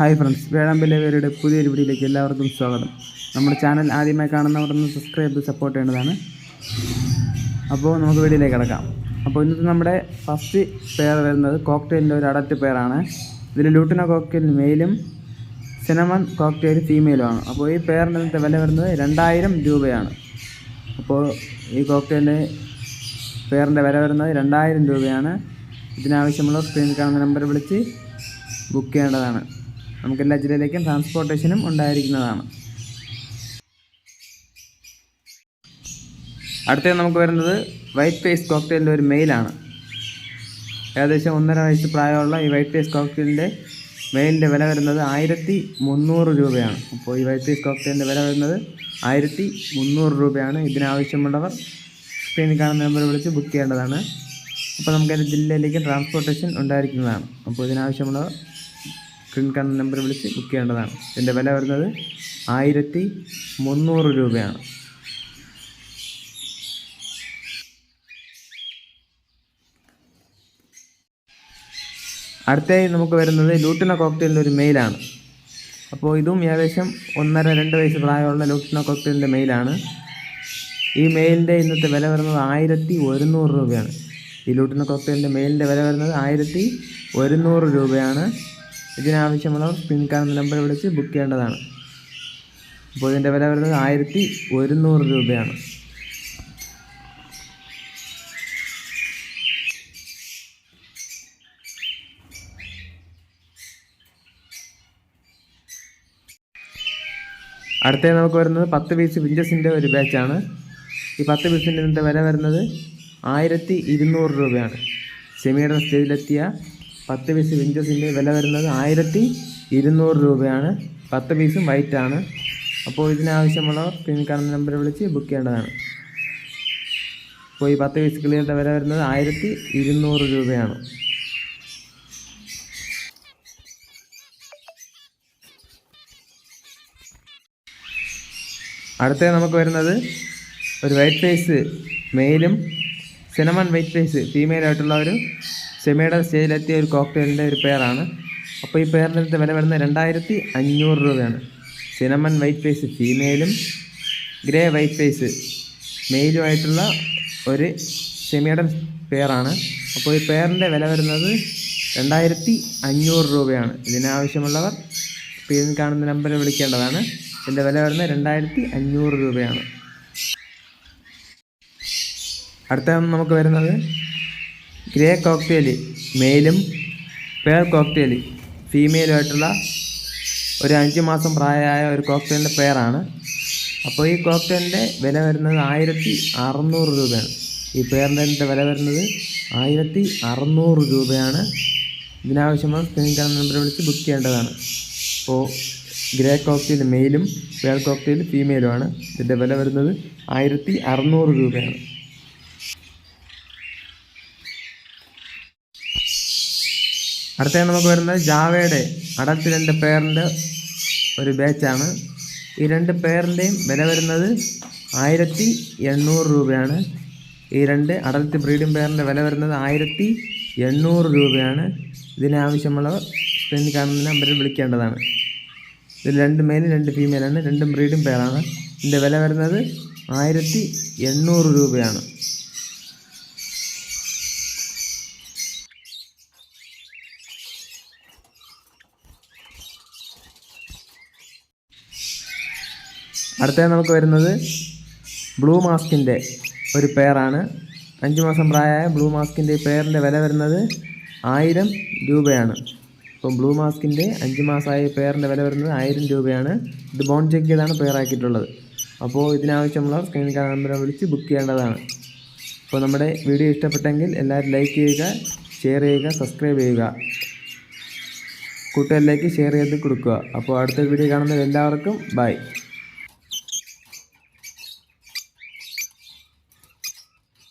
Hi friends വേഴാമ്പലേവരുടെ പുതിയൊരു വീഡിയോയിലേക്ക് എല്ലാവർക്കും സ്വാഗതം. നമ്മുടെ ചാനൽ ആദ്യമായി കാണുന്നവർ ഒന്ന് സബ്സ്ക്രൈബ് സപ്പോർട്ട് ചെയ്യേണ്ടതാണ്. അപ്പോൾ നമുക്ക് വീഡിയോയിലേക്ക് കിടക്കാം. അപ്പോൾ ഇന്നത്തെ നമ്മുടെ ഫസ്റ്റ് പെയർ വരുന്നത് കോക്ടെയിലിന്റെ ഒരു അഡൽറ്റ് പെയറാണ് ഇതിൽ ലൂട്ടിന കോക്ടെയിൽ മെയിലും സിനമൺ കോക്ടെയിൽ ഫീമെയിലുമാണ് അപ്പോൾ ഈ പെയറിന്റെ ഇന്നത്തെ വില വരുന്നത് രണ്ടായിരം രൂപയാണ്. അപ്പോൾ ഈ കോക്ടെയിലിന്റെ പെയറിന്റെ വില വരുന്നത് രണ്ടായിരം രൂപയാണ്. ഇതിനാവശ്യമുള്ള സ്ക്രീനിൽ കാണുന്ന നമ്പർ വിളിച്ച് ബുക്ക് ചെയ്യേണ്ടതാണ്. നമുക്ക് എല്ലാ ജില്ലയിലേക്കും ട്രാൻസ്പോർട്ടേഷനും ഉണ്ടായിരിക്കുന്നതാണ്. അടുത്തത് നമുക്ക് വരുന്നത് വൈറ്റ് ഫേസ് കോക്ടെയിലിന്റെ ഒരു മെയിലാണ് ഏകദേശം ഒന്നര വയസ്സ് പ്രായമുള്ള ഈ വൈറ്റ് ഫേസ് കോക്ടെയിലിന്റെ മെയിലിന്റെ വില വരുന്നത് ആയിരത്തി മുന്നൂറ് രൂപയാണ്. അപ്പോൾ ഈ വൈറ്റ് ഫേസ് കോക്ടെയിലിന്റെ വില വരുന്നത് ആയിരത്തി മുന്നൂറ് രൂപയാണ്. ഇതിനാവശ്യമുള്ളവർ സ്ക്രീനിൽ കാണുന്ന നമ്പർ വിളിച്ച് ബുക്ക് ചെയ്യേണ്ടതാണ്. അപ്പോൾ നമുക്ക് അതിന്റെ ജില്ലയിലേക്ക് ട്രാൻസ്പോർട്ടേഷൻ ഉണ്ടായിരിക്കുന്നതാണ്. അപ്പോൾ ഇതിനാവശ്യമുള്ളവർ സ്ക്രീൻ കാണുന്ന നമ്പർ വിളിച്ച് ബുക്ക് ചെയ്യേണ്ടതാണ്. ഇതിന്റെ വില വരുന്നത് ആയിരത്തി മുന്നൂറ് രൂപയാണ്. അടുത്തായി നമുക്ക് വരുന്നത് ലൂട്ടിന കോക്ടെയിലിന്റെ ഒരു മെയിലാണ് അപ്പോൾ ഇതും ഏകദേശം ഒന്നര രണ്ട് വയസ്സ് പ്രായമുള്ള ലൂട്ടിന കോക്ടെയിലിന്റെ മെയിലാണ് ഈ മെയിലിന്റെ ഇന്നത്തെ വില വരുന്നത് ആയിരത്തി ഒരുന്നൂറ് രൂപയാണ്. ഈ ലൂട്ടിന കോക്ടെയിലിന്റെ മെയിലിന്റെ വില വരുന്നത് ആയിരത്തി ഒരുന്നൂറ് രൂപയാണ്. ഇതിനാവശ്യമുള്ളവർ സ്ക്രീൻ കാണുന്ന നമ്പർ വിളിച്ച് ബുക്ക് ചെയ്യേണ്ടതാണ്. അപ്പോൾ ഇതിന്റെ വില വരുന്നത് ആയിരത്തി ഒരുന്നൂറ് രൂപയാണ്. അടുത്തേ നമുക്ക് വരുന്നത് പത്ത് പീസ് വിഞ്ചസിന്റെ ഒരു ബാച്ചാണ് ഈ പത്ത് പീസിന്റെ ഇതിന്റെ വില വരുന്നത് ആയിരത്തി ഇരുന്നൂറ് രൂപയാണ്. സെമിയുടെ സ്റ്റേജിലെത്തിയ പത്ത് പീസ് വിഞ്ചസിന്റെ വില വരുന്നത് ആയിരത്തി ഇരുന്നൂറ് രൂപയാണ്. പത്ത് പീസും വൈറ്റ് ആണ്. അപ്പോൾ ഇതിനാവശ്യമുള്ളവർ സ്ക്രീനിൽ കാണുന്ന നമ്പർ വിളിച്ച് ബുക്ക് ചെയ്യേണ്ടതാണ്. അപ്പോൾ ഈ പത്ത് പീസ് കിളിയുടെ വില വരുന്നത് ആയിരത്തി ഇരുന്നൂറ് രൂപയാണ്. അടുത്ത നമുക്ക് വരുന്നത് ഒരു വൈറ്റ് ഫേസ് മെയിലും സിനമൺ വൈറ്റ് ഫേസ് ഫീമെയിലായിട്ടുള്ള ഒരു സെമിയുടെ സ്റ്റേജിലെത്തിയ ഒരു കോക്ടെയിലിന്റെ ഒരു പേരാണ് അപ്പോൾ ഈ പേരിന്റെ അടുത്ത് വില വരുന്നത് രണ്ടായിരത്തി അഞ്ഞൂറ് രൂപയാണ്. സിനമൺ വൈറ്റ് ഫേസ് ഫീമെയിലും ഗ്രേ വൈറ്റ് ഫേസ് മെയിലുമായിട്ടുള്ള ഒരു സെമിയുടെ പേരാണ് അപ്പോൾ ഈ പേരിന്റെ വില വരുന്നത് രണ്ടായിരത്തി അഞ്ഞൂറ് രൂപയാണ്. ഇതിനാവശ്യമുള്ളവർ സ്ക്രീനിൽ കാണുന്ന നമ്പറിൽ വിളിക്കേണ്ടതാണ്. ഇതിന്റെ വില വരുന്നത് രണ്ടായിരത്തി അഞ്ഞൂറ് രൂപയാണ്. അടുത്ത നമുക്ക് വരുന്നത് ഗ്രേ കോക്ടെയിൽ മെയിലും പേർ കോക്ടെയിൽ ഫീമെയിലുമായിട്ടുള്ള ഒരു അഞ്ച് മാസം പ്രായമായ ഒരു കോക്ടെയിലിന്റെ പേരാണ് അപ്പോൾ ഈ കോക്ടെയിലിന്റെ വില വരുന്നത് ആയിരത്തി അറുന്നൂറ് രൂപയാണ്. ഈ പേരിന്റെ വില വരുന്നത് ആയിരത്തി അറുന്നൂറ് രൂപയാണ്. ഇതിനാവശ്യമായ സ്ക്രീൻ നമ്പർ വിളിച്ച് ബുക്ക് ചെയ്യേണ്ടതാണ്. അപ്പോൾ ഗ്രേ കോക്ടെയിൽ മെയിലും പേർ കോക്ടെയിൽ ഫീമെയിലുമാണ് ഇതിന്റെ വില വരുന്നത് ആയിരത്തി അറുന്നൂറ് രൂപയാണ്. അടുത്ത നമുക്ക് വരുന്നത് ജാവയുടെ അടത്ത് രണ്ട് പേരിന്റെ ഒരു ബാച്ചാണ് ഈ രണ്ട് പേരിന്റെയും വില വരുന്നത് ആയിരത്തി എണ്ണൂറ് രൂപയാണ്. ഈ രണ്ട് അടൽറ്റ് ബ്രീഡിംഗ് പെയറിന്റെ വില വരുന്നത് ആയിരത്തി എണ്ണൂറ് രൂപയാണ്. ഇതിനാവശ്യമുള്ള സ്ക്രീനിൽ കാണുന്ന നമ്പറിൽ വിളിക്കേണ്ടതാണ്. ഇതിൽ രണ്ട് മെയിൽ രണ്ട് ഫീമെയിലാണ് രണ്ടും ബ്രീഡിംഗ് പെയറാണ് ഇതിന്റെ വില വരുന്നത് ആയിരത്തി എണ്ണൂറ് രൂപയാണ്. അടുത്തത് നമുക്ക് വരുന്നത് ബ്ലൂ മാസ്കിന്റെ ഒരു പെയറാണ്. അഞ്ച് മാസം പ്രായമായ ബ്ലൂ മാസ്കിന്റെ പെയറിന്റെ വില വരുന്നത് ആയിരം രൂപയാണ്. ഇപ്പം ബ്ലൂ മാസ്കിന്റെ അഞ്ച് മാസമായ പെയറിന്റെ വില വരുന്നത് ആയിരം രൂപയാണ്. ഇത് ബോൺ ചെക്ക് ചെയ്താണ് പെയറാക്കിയിട്ടുള്ളത്. അപ്പോൾ ഇതിനാവശ്യമുള്ള സ്ക്രീൻ കാർഡ് നമ്പറെ വിളിച്ച് ബുക്ക് ചെയ്യേണ്ടതാണ്. അപ്പോൾ നമ്മുടെ വീഡിയോ ഇഷ്ടപ്പെട്ടെങ്കിൽ എല്ലാവരും ലൈക്ക് ചെയ്യുക ഷെയർ ചെയ്യുക സബ്സ്ക്രൈബ് ചെയ്യുക. കൂട്ടുകാരിലേക്ക് ഷെയർ ചെയ്ത് കൊടുക്കുക. അപ്പോൾ അടുത്ത വീഡിയോ കാണുന്നത് എല്ലാവർക്കും ബൈ.